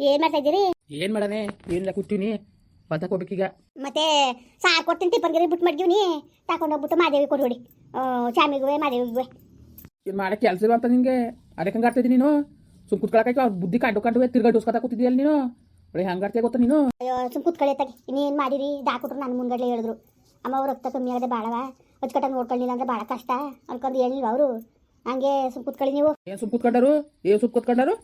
ಏನ್ ಮಾಡ್ತಾ ಇದ್ದೀರಿ? ಏನ್ ಮಾಡನೆ ಏನಿಲ್ಲ ಕೂತೀನಿ. ಬದಕ್ಕೆ ಹೋಗ್ಬೇಕೀಗ. ಮತ್ತೆ ಸಾರ್ ಕೊಡ್ತೀನಿ ಟಿಪ್ಪನ್ಗಿರಿ ಬಿಟ್ಟು ಮಡ್ಗಿವ್ನಿ. ತಗೊಂಡೋಗ್ಬಿಟ್ಟು ಮಾದೇವಿ ಕೊಡ್ಬಿಡಿ ಚಾಮಿಗುವೆ ಮಾದೇವಿಗುವೆ ಏನು ಮಾಡಕ್ಕೆ ಕೆಲಸ ಅಂತ ನಿಂಗೆ? ಅದಕ್ಕೆ ಹಂಗೆ ಆಡ್ತಿದ್ದೀನಿ ನೀನು? ಸುಮ್ ಕುತ್ಕೊಳಕ್ಕೆ ಅವ್ರ ಬುದ್ಧಿ ಕಂಡು ಕಂಡು ತಿರ್ಗಾ ಡೋಸ್ಕೊತಾ ಕೂತಿದ್ಯಲ್ಲ ನೀನು? ಒಳ್ಳೆ ಹಂಗೆ ಆಡ್ತೀಯ ಗೊತ್ತಾ ನೀನು? ಅಯ್ಯೋ ಸುಮ್ ಕುತ್ಕೊಳ್ಳಿ ತಗಿ. ಇನ್ನೇನ್ ಮಾಡಿರಿ? ಡಾಕ್ಟ್ರು ನನ್ನ ಮುಂಗಡ್ಲೆ ಹೇಳಿದ್ರು. ಅಮ್ಮ ಅವ್ರ ರಕ್ತ ಕಮ್ಮಿ ಆಗದೆ ಬಾಳವ. ಅಚ್ಚುಕಟ್ಟ ನೋಡ್ಕೊಳ್ಳಿಲ್ಲ ಅಂದ್ರೆ ಭಾಳ ಕಷ್ಟ. ಅನ್ಕೊಂಡು ಹೇಳಿಲ್ವ ಅವರು? ಹಂಗೆ ಸುಮ್ ಕುತ್ಕೊಳ್ಳಿ ನೀವು. ಏನ್ ಸುಮ್ ಕುತ್ಕೊಂಡರು? ಏನ್ ಸುಮ್ ಕೂತ್ಕೊಂಡರು?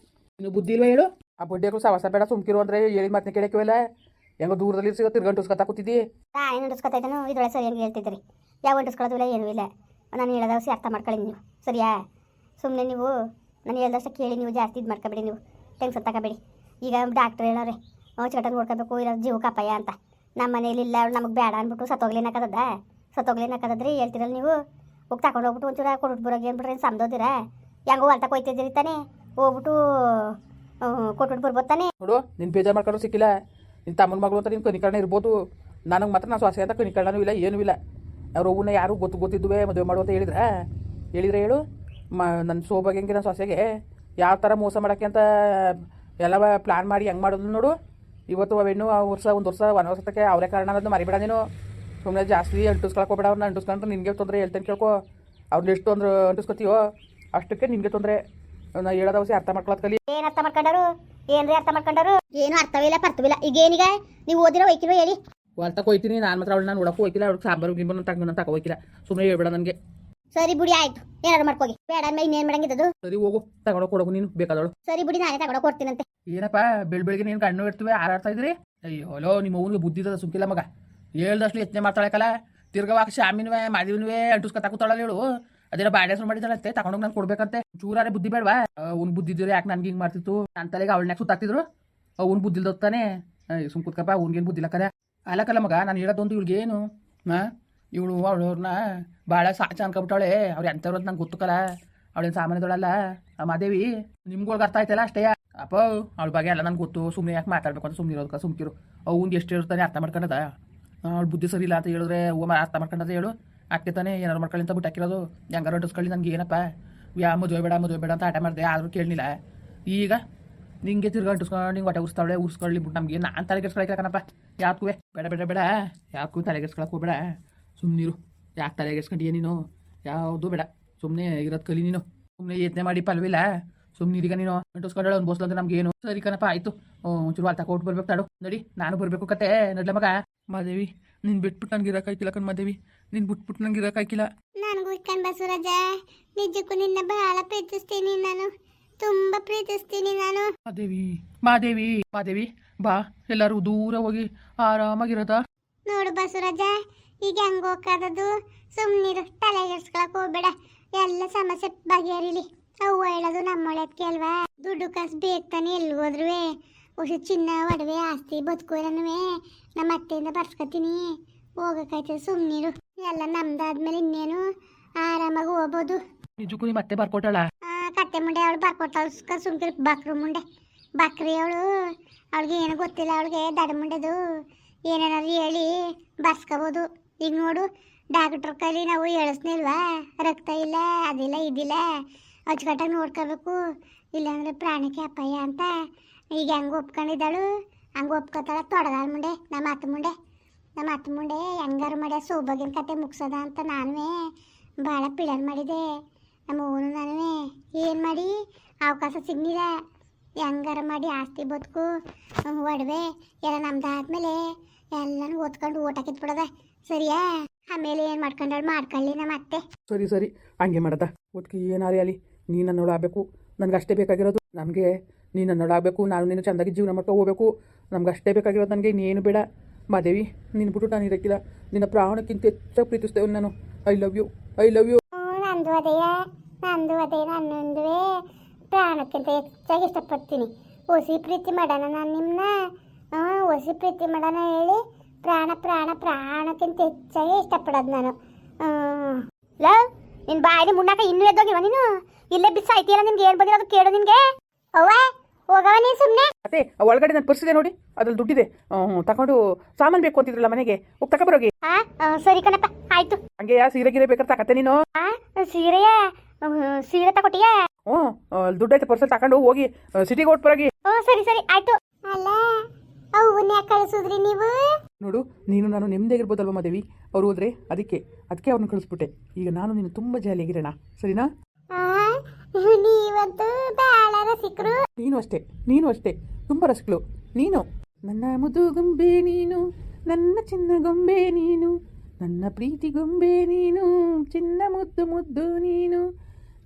ನೀನು ಬುದ್ಧಿ ಇಲ್ವಾ ಹೇಳು? ಆ ಬಡ್ಡಿಯಾಗೂ ಸವಸ ಬೇಡ, ಸುಮ್ಕಿರು ಅಂದ್ರೆ ಹೇಳಿದ ಮಾತನ್ನ ಕೇಳಕ್ಕಿವಲ್ಲ ಹೆಂಗೋ ದೂರದಲ್ಲಿ ಸಿಗೋ ತಿರ್ಗಂಟು ಡೋಸ್ಕೊತಾ ಕೂತಿದ್ದಿ. ಹಾಂ ಏನು ಅಂಟಿಸ್ಕೊತಾ ಇದ್ರೊಳಗೆ ಇದ್ರೊಳಗೆ ಸರಿಯಾಗಿ ಹೇಳ್ತಿದ್ರಿ ಯಾವ ಅಂಟಿಸ್ಕೊಳ್ಳೋದಿಲ್ಲ ಏನೂ ಇಲ್ಲ. ನಾನು ಹೇಳೋದಾಗ ಸಿ ಅರ್ಥ ಮಾಡ್ಕೊಳ್ಳಿ ನೀವು. ಸರಿಯಾ? ಸುಮ್ಮನೆ ನೀವು, ನಾನು ಹೇಳ್ದಷ್ಟು ಕೇಳಿ ನೀವು ಜಾಸ್ತಿ ಇದು ಮಾಡ್ಕೊಬೇಡಿ ನೀವು. ಟೆನ್ಷನ್ ತಗೋಬೇಡಿ. ಈಗ ಡಾಕ್ಟ್ರ್ ಹೇಳೋರೆ ಅಚ್ಚುಕಟ್ಟ ನೋಡ್ಕೋಬೇಕು ಇರೋ ಜೀವಕ್ಕೆ ಅಪಾಯ ಅಂತ. ನಮ್ಮ ಮನೇಲಿ ಇಲ್ಲ, ಅವ್ಳು ನಮಗೆ ಬೇಡ ಅಂದ್ಬಿಟ್ಟು ಸತ್ತೋಗ್ಲೇನಾಕದ ಸತ್ತೋಗ್ಲೇನಾಕದ್ರಿ ಹೇಳ್ತಿರಲ್ಲ ನೀವು? ಹೋಗಿ ತಗೊಂಡು ಹೋಗ್ಬಿಟ್ಟು ಒಂಚೂರ ಕೊಡ್ಬಿಟ್ಟು ಬರೋಗಿ ಅಂದ್ಬಿಟ್ರೆ ಏನು ಸಮದೋದಿರ ಹೆಂಗೋ ಅಂತ ಕೊಯ್ತಿದ್ದೀರಿ ತಾನೇ. ಹೋಗ್ಬಿಟ್ಟು ಕೊಟ್ಬಿಟ್ಟು ಬರ್ಬೋದು ತಾನೇ? ನೋಡು ಬೇಜಾರು ಮಾಡ್ಕೊಂಡು ಸಿಕ್ಕಿಲ್ಲ. ನಿನ್ನ ತಮ್ಮನ ಮಗಳು ಅಂತ ನಿನ್ ಕನಿಕರಣ ಇರ್ಬೋದು. ನನಗೆ ಮಾತ್ರ ನಾನು ಸ್ವಾಸ ಅಂತ ಕನಿಕರಣನೂ ಇಲ್ಲ, ಏನೂ ಇಲ್ಲ. ಅವ್ರ ಅವ್ವನ್ನ ಯಾರು ಗೊತ್ತು ಗೊತ್ತಿದ್ವೇ ಮದುವೆ ಮಾಡು ಅಂತ ಹೇಳಿದ್ರೆ? ಹೇಳಿದ್ರೆ ಹೇಳು. ಮ ನನ್ನ ಸೋಬಾಗೆ ಹೆಂಗೆ ನನ್ನ ಸೊಸೆಗೆ ಯಾವ ಥರ ಮೋಸ ಮಾಡೋಕ್ಕೆ ಅಂತ ಎಲ್ಲವ ಪ್ಲಾನ್ ಮಾಡಿ ಹೆಂಗೆ ಮಾಡೋದು ನೋಡು. ಇವತ್ತು ಆ ವರ್ಷ, ಒಂದು ವರ್ಷ ವರ್ಷಕ್ಕೆ ಅವರೇ ಕಾರಣ ಅನ್ನೋದು ಮರಿಬೇಡ ನೀನು. ಸುಮ್ಮನೆ ಜಾಸ್ತಿ ಅಂಟಿಸ್ಕೊಳಕೋಬೇಡ ಅವ್ರನ್ನ. ಅಂಟಿಸ್ಕೊಂಡ್ರೆ ನಿನಗೆ ತೊಂದರೆ ಹೇಳ್ತೇನೆ ಕೇಳ್ಕೊ. ಅವ್ರನ್ನ ಎಷ್ಟು ತೊಂದರೆ ಅಂಟಿಸ್ಕೊತೀವೋ ಅಷ್ಟಕ್ಕೆ ನಿನಗೆ ತೊಂದರೆ. ನಾ ಹೇಳೋದ ಅವಶ್ಯ ಅರ್ಥ ಮಾಡ್ಕೊಳತ್ ಕಲಿ. ಏನ್ ಅರ್ಥ ಮಾಡ್ಕೊಂಡಾರು ಏನ್ರಿ ಅರ್ಥ ಮಾಡ್ಕೊಂಡರು ಏನು ಅರ್ಥವಿಲ್ಲ ಅರ್ಥವಿಲ್ಲ ಈಗ ಏನೀಗ ನೀವು ಓದಿರೋ ಒಯ್ಕಿರೋ ಹೇಳಿ. ಹೊಲ್ತಕ್ಕೆ ಹೋಯ್ತೀನಿ ನಾನು ಮಾತ್ರ ಅವಳನ್ನ ನೋಡಕ್ಕೆ ಹೋಗಿಲ್ಲ ಅವ್ಳಿಗೆ ಸಾಂಬಾರು ಗಿಂಬರು ತಗೊಂಡು ತಗೋ ಹೋಯ್ತಿಲ್ಲ ಸುಮ್ಮನೆ ಹೇಳ್ಬೇಡ ನನಗೆ. ಸರಿ ಬಿಡಿ ಆಯ್ತು. ಏನಾದ್ರು ಮಾಡ್ಕೋಗಿ. ಬೇಡ ಅಂದ್ಮೇಲೆ ಇನ್ನೇನು ಮಾಡಂಗಿದ್ದದು? ಸರಿ ಹೋಗು. ತಗೊಂಡು ಕೊಡೋಕು ನೀನು ಬೇಕಾದವಳು. ಸರಿ ಬಿಡಿ ನಾನೇ ತಗೊಂಡು ಕೊಡ್ತೀನಂತೆ ಏನಪ್ಪ ಬೆಳ್ ಬೆಳಿಗ್ಗೆ ನೀನು ಕಣ್ಣು ಇರ್ತವೆ ಆರಾಡ್ತಾ ಇದ್ರಿ? ಅಯ್ಯೋ ಹಲೋ ನಿಮ್ಮ ಅವನಿಗೆ ಬುದ್ಧಿ ಇದ್ದದ ಸುಮ್ಕಿಲ್ಲ ಮಗ. ಹೇಳ್ದಷ್ಟು ಯತ್ನೆ ಮಾಡ್ತಾಳಕಲ್ಲ ತಿರ್ಗವಾಗ ಶಾಮಿನ್ವೆ ಮಾದಿವನ್ವೇ ಅಂಟುಸ್ಕ ಕೂತಾಳಲ್ಲ ಹೇಳು ಅದೇನೋ ಹೆಸರು ಮಾಡಿದಾಳಂತೆ ತಗೊಂಡೋಗಿ ನಾನು ಕೊಡ್ಬೇಕಂತೆ. ಚೂರಾರೆ ಬುದ್ಧಿ ಬೇಡವಾ? ಅವ್ನು ಬುದ್ಧಿ ಇದ್ದಿದ್ರೆ ಯಾಕೆ ನನ್ಗೆ ಹಿಂಗೆ ಮಾಡ್ತಿತ್ತು? ನನ್ನ ತಲೆಗೆ ಅವಳನ್ಯಾಗ ಸುತ್ತಾಕ್ತಿದ್ರು? ಅವ್ನು ಬುದ್ಧಿ ಇಲ್ದೋಗ್ತಾನೆ ಸುಮ್ ಕುತ್ಕಪ್ಪ ಅವ್ನಿಗೇನು ಬುದ್ಧಿ ಕದ ಅಲ್ಲಕಲ್ಲ ಮಗ, ನಾನು ಹೇಳೋದೊಂದು ಇವ್ಳಿಗೆ ಏನು? ಹಾಂ ಇವಳು ಅವಳವ್ರನ್ನ ಭಾಳ ಸಾಚ ಅನ್ಕೊಬಿಟ್ಟಾಳೆ ಅವ್ರು ಎಂಥವ್ರು ಅಂತ ನಂಗೆ ಗೊತ್ತಕ್ಕಲ್ಲ ಅವಳೇನು ಸಾಮಾನ್ಯದೊಳಲ್ಲ. ಆ, ಮಾದೇವಿ ನಿಮ್ಗಳ್ಗೆ ಅರ್ಥ ಆಯ್ತಲ್ಲ ಅಷ್ಟೇ? ಅಪ್ಪ, ಅವಳ ಬಗ್ಗೆ ಎಲ್ಲ ನಂಗೆ ಗೊತ್ತು. ಸುಮ್ಮನೆ ಯಾಕೆ ಮಾತಾಡ್ಬೇಕು ಅಂತ ಸುಮ್ಮನೆ ಇರೋದಕ್ಕೆ ಸುಮ್ಕಿರು ಅವ್ನು ಎಷ್ಟು ಇರ್ತಾನೆ ಅರ್ಥ ಮಾಡ್ಕೊಂಡದ? ಅವಳು ಬುದ್ಧಿ ಸರಿ ಇಲ್ಲ ಅಂತ ಹೇಳಿದ್ರೆ ಹೂವ ಅರ್ಥ ಮಾಡ್ಕೊಂಡದ ಹೇಳು? ಅಕ್ಕೆ ತಾನೇ ಏನಾರು ಮಾಡ್ಕೊಳ್ಳಿ ಅಂತ ಬಿಟ್ಟು ಹಾಕಿರೋದು ಹೆಂಗಾರು ಹೊಟ್ಟಿಸ್ಕೊಳ್ಳಿ ನನಗೆ ಏನಪ್ಪ? ಯಾ, ಮದುವೆ ಬೇಡ ಮದುವೆ ಬೇಡ ಅಂತ ಆಟ ಮಾಡಿದೆ, ಆದರೂ ಕೇಳಲಿಲ್ಲ ಈಗ ನಿಂಗೆ ತಿರ್ಗಾ ಅಂಟಿಸ್ಕೊಂಡು ನಿಂಗೆ ಹೊಟ್ಟೆ ಉರ್ಸ್ತಾವಳೆ, ಉರ್ಸ್ಕೊಳ್ಳಿ ಬಿಟ್ಟು ನಮಗೆ. ನಾನು ತಲೆ ತಲೆಗೆಡ್ಸ್ಕೊಳಕನಪ್ಪ ಯಾಕೂ ಬೇಡ ಬೇಡ ಬೇಡ. ಯಾಕೂ ತಲೆಗೆಡ್ಸ್ಕೊಳಕ್ಕೆ ಹೋಗ್ಬೇಡ. ಸುಮ್ಮನಿರು ಯಾಕೆ ತಲೆಗೆಡ್ಸ್ಕೊಂಡಿ ನೀನು? ಯಾವುದು ಬೇಡ. ಸುಮ್ಮನೆ ಇರೋದು ಕಲಿ ನೀನು. ಸುಮ್ಮನೆ ಯತ್ನೆ ಮಾಡಿ ಪಲ್ವಿಲ್ಲ. ಸುಮ್ಮನೆ ಈಗ ನೀನು. ಅಂಟಿಸ್ಕೊಂಡಳು ಅನ್ಬೋಸ್ಲಂತ ನಮ್ಗೆ ಏನು? ಸರಿ ಕಣಪ್ಪ, ಆಯ್ತು. ಒಂಚೂರು ಅಲ್ಲಿ ತಗೊಂಡು ಬರ್ಬೇಕು ತಾಡು. ನೋಡಿ, ನಾನು ಬರಬೇಕು ಕತೆ. ನಡ್ಲ ಮಗ. ಮಾದೇವಿ, ನೀನು ಬಿಟ್ಬಿಟ್ಟು ನನಗೆ ಇರೋಕ್ಕಾಯ್ಕಿಲ್ಲ ಕಣ್ ಮಾದೇವಿ. ನೀನು ಬಿಟ್ಬಿಟ್ಟು ನನಗೆ ಇರೋಕ್ಕಾಯ್ಕಿಲ್ಲ ನನಗೂ ಇಕ್ಕನ್ ಬಸವರಾಜ ನಿಜಕ್ಕೂ ನಿನ್ನ ಬಹಳ ಪ್ರೀತಿಸ್ತೀನಿ ನಾನು. ತುಂಬಾ ಪ್ರೀತಿಸ್ತೀನಿ ನಾನು. ಮಾದೇವಿ ಮಾದೇವಿ ಮಾದೇವಿ ಬಾ ಎಲ್ಲರೂ ದೂರ ಹೋಗಿ ಆರಾಮಾಗಿರೋದಾ? ನೋಡು ಬಸವರಾಜ ಈಗ ಹೆಂಗ್ ಸುಮ್ನಿರು ಸುಮ್ಮನಿರು ತಲೆಗೆಡ್ಸ್ಕೊಳಕ್ ಹೋಗ್ಬೇಡ. ಎಲ್ಲ ಸಮಸ್ಯೆ ಬಗೆಹರಿಲಿ. ಅವು ಹೇಳೋದು ನಮ್ಮ ಒಳ್ಳೆದಕ್ಕೆ ಅಲ್ವಾ ದುಡ್ಡು ಕಾಸು ಬೇಕಾನೆ ಎಲ್ಲಿ ಹೋದ್ರುವೆ ಹೊಸ ಚಿನ್ನ ಒಡವೆ ಆಸ್ತಿ ಬದುಕೋರನುವೆ ನಮ್ಮ ಅತ್ತೆಯಿಂದ ಬರ್ಸ್ಕೊತೀನಿ ಹೋಗಕ್ಕಾಯ್ತದೆ ಸುಮ್ಮನಿರು ಎಲ್ಲ ನಮ್ದಾದ್ಮೇಲೆ ಇನ್ನೇನು ಆರಾಮಾಗಿ ಹೋಗ್ಬೋದು. ನಿಜಕ್ಕೂ ನಿಮ್ಮ ಮತ್ತೆ ಬರ್ಕೊಟ್ಟಾಳ? ಕಟ್ಟೆ ಕತ್ತೆ ಮುಂಡೆ ಅವಳು ಬರ್ಕೊಟ್ಟ ಸುಮ್ಕಿರಿ ಬಕ್ರು ಮುಂಡೆ. ಬಕ್ರಿ ಅವಳು ಅವಳಿಗೆ ಏನು ಗೊತ್ತಿಲ್ಲ ಅವಳಿಗೆ ದಡ ಮುಂಡೆದು ಏನೇನಾದ್ರು ಹೇಳಿ ಬರ್ಸ್ಕೋಬೋದು. ಈಗ ನೋಡು ಡಾಕ್ಟ್ರ್ ಕೈಲಿ ನಾವು ಹೇಳಿಸ್ನಿಲ್ವಾ ರಕ್ತ ಇಲ್ಲ ಅದಿಲ್ಲ ಇದಿಲ್ಲ. ಅಚ್ಚುಕಟ್ಟಾಗಿ ನೋಡ್ಕೋಬೇಕು. ಇಲ್ಲಾಂದ್ರೆ ಪ್ರಾಣಕ್ಕೆ ಅಪಾಯ ಅಂತ. ಈಗ ಹೆಂಗೆ ಒಪ್ಕೊಂಡಿದ್ದಾಳು? ಹಂಗೆ ಒಪ್ಕೋತಾಳ ತೊಡಗಾಳ ಮುಂಡೆ ನಮ್ಮ ಅತ್ತ ಮುಂಡೆ. ನಮ್ಮ ಅತ್ತ ಮುಂಡೆ ಹೆಂಗಾರು ಮಾಡ್ಯ, ಸೌಭಾಗ್ಯನ ಕತೆ ಮುಗ್ಸದ ಅಂತ ನಾನೇ ಭಾಳ ಪಿಳನ್ ಮಾಡಿದೆ. ನಮ್ಮ ಓನು ನಾನೇ ಏನು ಮಾಡಿ? ಅವಕಾಶ ಸಿಗ್ನಿಲ್ಲ. ಹೆಂಗಾರ ಮಾಡಿ ಆಸ್ತಿ ಬದುಕು ಒಡವೆ ಎಲ್ಲ ನಮ್ದು ಆದಮೇಲೆ ಎಲ್ಲನೂ ಓದ್ಕೊಂಡು ಓಟ ಕಿತ್ಬಿಡದ. ಸರಿಯಾ? ಆಮೇಲೆ ಏನು ಮಾಡ್ಕೊಂಡಾಳು? ಮಾಡ್ಕೊಳ್ಳಿ ನಮ್ಮ ಅತ್ತೆ. ಸರಿ ಸರಿ. ಹಂಗೆ ಮಾಡದ. ಒಟ್ಟಿಗೆ ಏನಾರೇ ಅಲ್ಲಿ ನೀನು ನನ್ನ ಆಗಬೇಕು. ನನಗೆ ಅಷ್ಟೇ ಬೇಕಾಗಿರೋದು. ನಮಗೆ ನೀನು ನನ್ನ ಆಗಬೇಕು. ನಾನು ನೀನು ಚೆಂದಾಗಿ ಜೀವನ ಮಾಡ್ಕೊ ಹೋಗ್ಬೇಕು. ನಮ್ಗೆ ಅಷ್ಟೇ ಬೇಕಾಗಿರೋದು ನನಗೆ. ಇನ್ನೇನು ಬೇಡ. ಮಾದೇವಿ ನಿನ್ನ ಬಿಟ್ಟು ನಾನು ಇರಕ್ಕಿಲ್ಲ ನಿನ್ನ ಪ್ರಾಣಕ್ಕಿಂತ ಹೆಚ್ಚಾಗಿ ಪ್ರೀತಿಸ್ತೇವೆ ನಾನು. I love you I love you ನಂದು ಅದೇಯ ನಂದು ಅದೇ ನನ್ನೊಂದುವೆ. ಪ್ರಾಣಕ್ಕಿಂತ ಹೆಚ್ಚಾಗಿ ಇಷ್ಟಪಡ್ತೀನಿ. ಹೊಸಿ ಪ್ರೀತಿ ಮಾಡೋಣ ನಾನು ನಿಮ್ಮನ್ನ ಹಾಂ ಹೊಸಿ ಪ್ರೀತಿ ಮಾಡೋಣ ಹೇಳಿ. ಪ್ರಾಣ ಪ್ರಾಣ, ಪ್ರಾಣಕ್ಕಿಂತ ಹೆಚ್ಚಾಗಿ ಇಷ್ಟಪಡೋದು ನಾನು. ಲವ್ ನಿನ್ನ ಬಾಯಿಲಿ ಮುನ್ನಾಕ ಇನ್ನೂ ಎದ್ದೋಗಿವ ನೀನು? ಇಲ್ಲೇ ಬಿಸ ಐತಿಯಲ್ಲ ನಿನ್ಗೆ ಏನು ಬಂದಿರೋದು ಕೇಳು ನಿನಗೆ. ಅವ್ವ ಹೋಗವ ನೀನು ಸುಮ್ಮನೆ ಅದೇ ಒಳಗಡೆ ನಾನು ಪರ್ಸಿದೆ ನೋಡಿ. ಅದ್ರಲ್ಲಿ ದುಡ್ಡಿದೆ. ತಕೊಂಡು ತಗೊಂಡು ಸಾಮಾನು ಬೇಕು ಅಂತಿದ್ರಲ್ಲ ಮನೆಗೆ. ಹೋಗಿ ತಗೊಬರೋಗಿ. ಹಾಂ ಸರಿ ಕಣಪ್ಪ ಆಯ್ತು. ಹಂಗೆ ಯಾ ಸೀರೆ ಗಿರೆ ಬೇಕಾದ್ರೆ ತಗತ್ತೆ ನೀನು? ಆ ಸೀರೆಯ? ಸೀರೆ ತಗೊಟ್ಟಿಯ? ಹ್ಞೂ ದುಡ್ಡೈತೆ ಪರ್ಸಲ್ ತಕೊಂಡು ಹೋಗಿ ಸಿಟಿಗೆ ಹೊಟ್ಬರಾಗಿ ಓ ಸರಿ ಸರಿ ಆಯ್ತು. ಅಲ್ಲ ಅವನ್ನ ಯಾಕೆ ಕಳಿಸಿದ್ರಿ ನೀವು? ನೋಡು ನೀನು ನಾನು ನೆಮ್ಮದಿಯಾಗಿರ್ಬೋದಲ್ವ ಮಾದೇವಿ? ಅವ್ರು ಹೋದ್ರೆ ಅದಕ್ಕೆ ಅದಕ್ಕೆ ಅವ್ರನ್ನ ಕಳಿಸ್ಬಿಟ್ಟೆ. ಈಗ ನಾನು ನೀನು ತುಂಬ ಜಾಲಿಯಾಗಿರೋಣ ಸರಿನಾ? ನೀವಂತೂ ರಸಿಕರು ನೀನು ಅಷ್ಟೇ ನೀನು ಅಷ್ಟೇ. ತುಂಬ ರಸಿಕಳು ನೀನು. ನನ್ನ ಮುದು ಗೊಂಬೆ ನೀನು. ನನ್ನ ಚಿನ್ನ ಗೊಂಬೆ ನೀನು. ನನ್ನ ಪ್ರೀತಿ ಗೊಂಬೆ ನೀನು. ಚಿನ್ನ ಮುದ್ದು ಮುದ್ದು ನೀನು.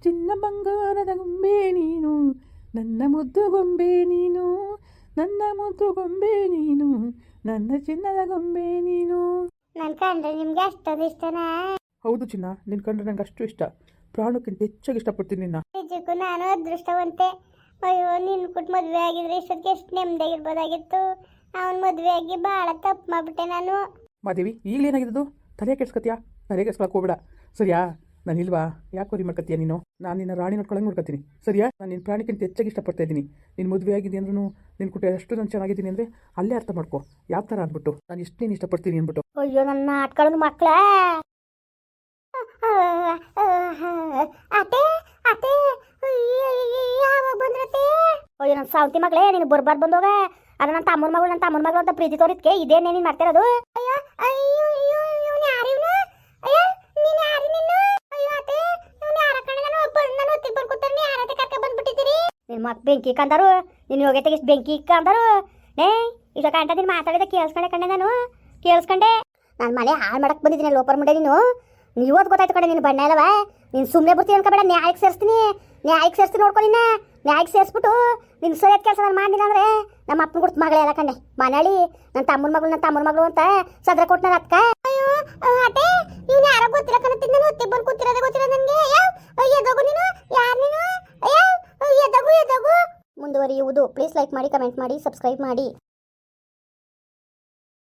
ಚಿನ್ನ ಬಂಗಾರದ ಗೊಂಬೆ ನೀನು. ನನ್ನ ಮುದ್ದು ಗೊಂಬೆ ನೀನು. ನನ್ನ ಮುದ್ದು ಗೊಂಬೆ ನೀನು. ನನ್ನ ಚಿನ್ನದ ಗೊಂಬೆ ನೀನು. ನನ್ ಕಂಡ್ರೆ ನಿಮ್ಗೆ ಅಷ್ಟೊಂದು ಇಷ್ಟನಾ? ಹೌದು ಚಿನ್ನ ನಿನ್ ಕಂಡ್ರೆ ನಂಗೆ ಅಷ್ಟು ಇಷ್ಟ. ಪ್ರಾಣಕ್ಕಿಂತ ಹೆಚ್ಚಾಗಿ ಇಷ್ಟಪಡ್ತೀನಿ ನಿನ್ನ. ನಿಜಕ್ಕೂ ನಾನು ಅದೃಷ್ಟವಂತೆ. ಅಯ್ಯೋ ನಿನ್ ಕುಟ್ ಮದುವೆ ಆಗಿದ್ರೆ ಇಷ್ಟೊತ್ತಿಗೆ ಎಷ್ಟು ನೆಮ್ಮದಿಯಾಗಿರ್ಬೋದಾಗಿತ್ತು ಅವನ್ ಮದುವೆ ಆಗಿ ಭಾಳ ತಪ್ಪು ಮಾಡ್ಬಿಟ್ಟೆ ನಾನು ಮಾದೇವಿ ಈಗಲೇನಾಗಿದ್ದು ತಲೆ ಕೆಡ್ಸ್ಕತ್ಯಾ ತಲೆ ಕೆಡ್ಸ್ಕೊಳಕ್ ಹೋಗ್ಬೇಡ ಸರಿಯಾ ನಾನು ಇಲ್ವಾ ಯಾಕೆ ವರಿ ಮಾಡ್ಕತ್ತೀಯ ನೀನು ನಾನು ನಿನ್ನ ರಾಣಿ ನೋಡ್ಕೊಳಂಗೆ ನೋಡ್ಕೊತೀನಿ ಸರಿಯಾ ನಾನು ನಿನ್ನ ಪ್ರಾಣಿಕ್ಕಿಂತ ಹೆಚ್ಚಾಗಿ ಇಷ್ಟಪಡ್ತಾ ಇದ್ದೀನಿ ನೀನು ಮದುವೆ ಆಗಿದೆ ಅಂದ್ರೂ ನಿನ್ನ ಕುಟೆ ಎಷ್ಟು ನಾನು ಚೆನ್ನಾಗಿದ್ದೀನಿ ಅಂದರೆ ಅಲ್ಲೇ ಅರ್ಥ ಮಾಡ್ಕೊ ಯಾವ ಥರ ಅಂದ್ಬಿಟ್ಟು ನಾನು ಇಷ್ಟು ನೀನು ಇಷ್ಟಪಡ್ತೀನಿ ಅಂದ್ಬಿಟ್ಟು ಅಯ್ಯೋ ನನ್ನ ಆಟ್ಕೊಳ್ಳೋದು ಮಕ್ಳ ನನ್ನ ಸಾವಂತಿ ಮಗಳೇ, ನೀನು ಬರ್ಬಾರ್ದು ಬಂದೋಗ. ಅದ ನನ್ನ ತಮ್ಮನ ಮಗಳು ನನ್ನ ತಮ್ಮನ ಮಗಳು ಅಂತ ಪ್ರೀತಿ ತೋರಿದ್ಕೆ, ಇದೇ ನೀನು ಮಾಡ್ತಿರೋದು? ಅಯ್ಯೋ ಅಯ್ಯೋ ಅಯ್ಯೋ ಯಾರು ಇವನು? ಅಯ್ಯೋ, ನೀನು ಯಾರು ಅಯ್ಯೋ ನಾನು ನೀ ಕರ್ಕ ನಿನ್ನ ಮಕ್ಕ ಬೆಂಕಿ ಕಂದರು ನಿನ್ನ ಯೋಗ್ಯತೆಗೆ ಇಷ್ಟು ಬೆಂಕಿ ಕಂದರು. ಏ ಇಷ್ಟ ಕಂಡ ನೀನು ಮಾತಾಡಿದ ಕೇಳಿಸ್ಕೊಂಡೆ ಕಂಡೆ ನಾನು, ಕೇಳಿಸ್ಕೊಂಡೆ. ನಾನು ಮನೆ ಹಾಳು ಮಾಡಕ್ ಬಂದಿದ್ದೀನಿ, ಲೋಪರ್ ಮುಂಡೆ ನೀನು. ಇವತ್ತು ಗೊತ್ತಾಯ್ತು ಕಡೆ ನಿನ್ನ ಬಣ್ಣ ಅಲ್ಲವ ನೀನು ಸುಮ್ಮನೆ ಬರ್ತೀನಿ ಅನ್ಕೋಬೇಡ ನ್ಯಾಯಕ್ಕೆ ಸೇರಿಸ್ತೀನಿ ನ್ಯಾಯಕ್ಕೆ ಸೇರಿಸ್ತೀನಿ ನೋಡ್ಕೊ ನ್ಯಾಯಕ್ಕೆ ಸೇರಿಸ್ಬಿಟ್ಟು ನಿನ್ನ ಸರಿಯಾದ ಕೆಲಸ ನಾನು ಮಾಡಿಲ್ಲ ಅಂದ್ರೆ ನಮ್ಮ ಅಪ್ಪನ ಗುರ್ತು ಮಗಳೇ ಅಲ್ಲ ಕಂಡೆ ಮನೇಲಿ ನನ್ನ ತಮ್ಮನ ಮಗಳು ನನ್ನ ತಮ್ಮನ ಮಗಳು ಅಂತ ಸದ್ರ ಕೊಟ್ಟನ ಅಕ್ಕ ಅಯ್ಯೋ ಅತ್ತೆ ಇವ್ನು ಯಾರೋ ಗೊತ್ತಿಲ್ಲ ಕಣತ್ತಿದ್ದ ನಾನು ಹೊತ್ತಿಗೆ ಬಂದು ಕೂತಿರೋದೇ ಗೊತ್ತಿಲ್ಲ ನನಗೆ. ಎದೋಗು ನೀನು? ಯಾರು ನೀನು? ಎದಗು ಎದಗು? ಮುಂದುವರಿಯುವುದು. ಪ್ಲೀಸ್ ಲೈಕ್ ಮಾಡಿ ಕಮೆಂಟ್ ಮಾಡಿ ಸಬ್ಸ್ಕ್ರೈಬ್ ಮಾಡಿ.